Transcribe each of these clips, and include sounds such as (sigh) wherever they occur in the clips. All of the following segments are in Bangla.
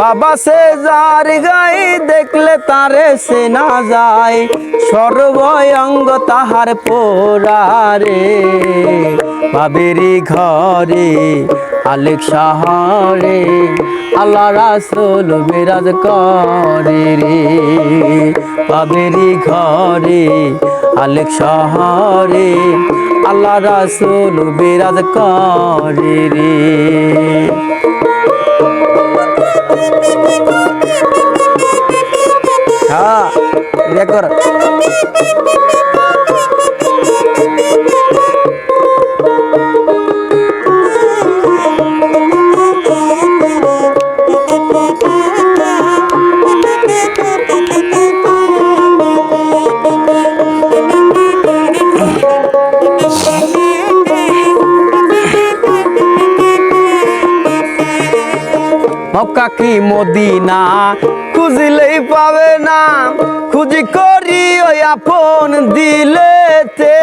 বাবা সে যার গাই দেখলে তারে সে না যায়। সর্বয়ঙ্গ তাহার পোড়ারে। বাবেরি ঘরে আলেক সাহারে, আল্লাহ রাসুল বিরাজ করে রে। বাবেরি ঘরে আলেক শহরে আল্লাহ রাসুল বিরাজ করে রে। হ্যাঁ এটা কর মক্কা কি মদিনা? খুঁজলেই পাবে না। খুঁজি করি ওই আপন দিলেতে।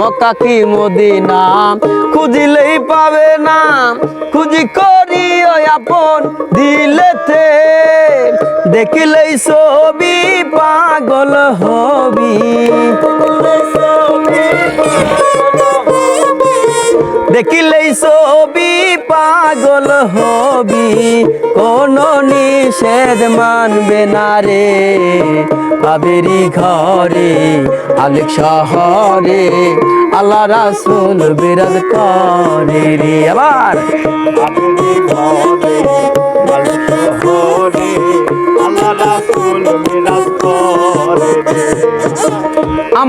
মক্কা কি মদিনা? খুঁজিলেই পাবে না। খুঁজি করি ওই আপন দিলেতে। দেখিলেই ছবি পাগল হবি। দেখিলেই ছবি পাগল হবি। কোন নিষেধ মানবে না রে। বাবেরি ঘরে, আলেক শহরে, আল্লাহ রাসুল বিরাজ করে রে। আবার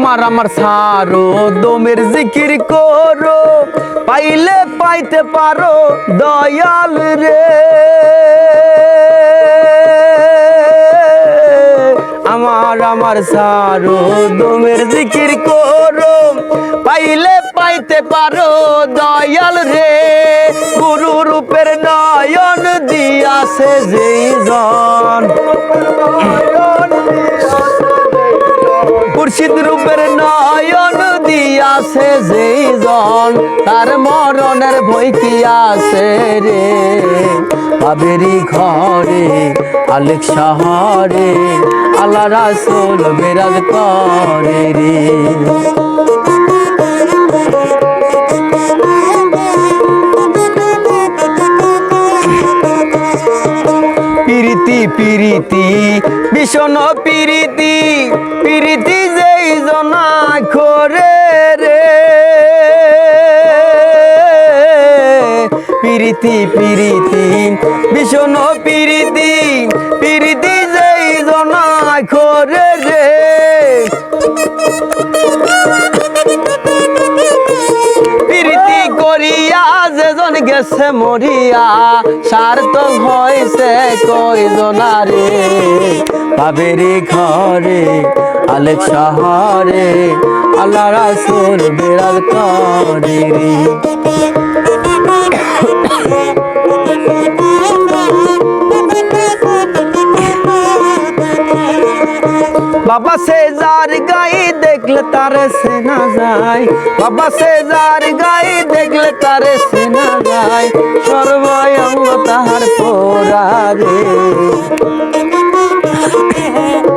আমার আমার সারো, দমের জিকির করো, পাইলে পাইতে পারো, দয়াল রে। আমার আমার সারো, দমের জিকির করো, পাইলে পাইতে পারো, দয়াল রে। গুরু রূপের নয়ন দিয়াছে যেই জন। মুর্শিদ রূপের নয়ন দিয়াছে যেই জন তার মরণের ভয় কি আছে রে? বাবেরি ঘরে আলেক শহরে আল্লাহ রাসুল বিরাজ করে রে। (laughs) পিরিতি পিরিতি ভীষণ পিরিতি। পিরিতি যেই জনা করে রে। পিরিতি পিরিতি, ভীষণ পিরিতি পিরিতি যেই জনা করে রে। প্রীতি করিয়া যেজন গেছে মরিয়া, সার্থক হয়েছে কয়জনারে। বাবেরি ঘরে, আলেক শহরে, আল্লাহ রাসুল বিরাজ করে রে বাবা সে যার গাই দেখলে তারে সে না যায়। বাবা সে যার গাই দেখলে তারে সে না যায়। সর্বয়ঙ্গ তাহার পোড়ারে Yeah.